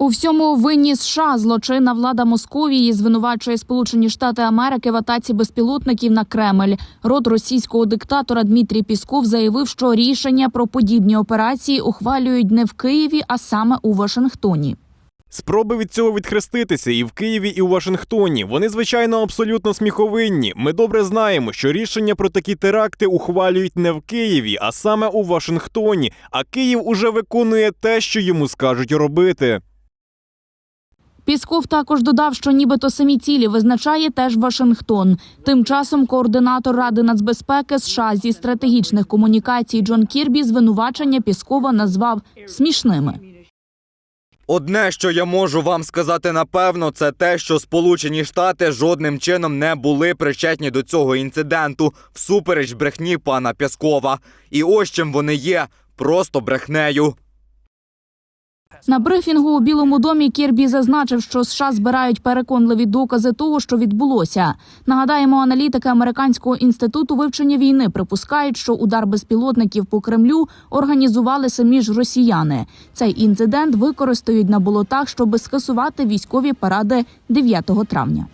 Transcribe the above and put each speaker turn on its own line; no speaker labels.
У всьому винні США злочинна влада Московії звинувачує Сполучені Штати Америки в атаці безпілотників на Кремль. Род російського диктатора Дмитрій Пісков заявив, що рішення про подібні операції ухвалюють не в Києві, а саме у Вашингтоні.
Спроби від цього відхреститися і в Києві, і у Вашингтоні. Вони, звичайно, абсолютно сміховинні. Ми добре знаємо, що рішення про такі теракти ухвалюють не в Києві, а саме у Вашингтоні. А Київ уже виконує те, що йому скажуть робити.
Пісков також додав, що нібито самі цілі визначає теж Вашингтон. Тим часом координатор Ради нацбезпеки США зі стратегічних комунікацій Джон Кірбі звинувачення Піскова назвав смішними.
Одне, що я можу вам сказати напевно, це те, що Сполучені Штати жодним чином не були причетні до цього інциденту всупереч брехні пана Пяскова. І ось чим вони є просто брехнею.
На брифінгу у Білому домі Кірбі зазначив, що США збирають переконливі докази того, що відбулося. Нагадаємо, аналітики американського інституту вивчення війни припускають, що удар безпілотників по Кремлю організували самі ж росіяни. Цей інцидент використають на болотах, щоб скасувати військові паради 9 травня.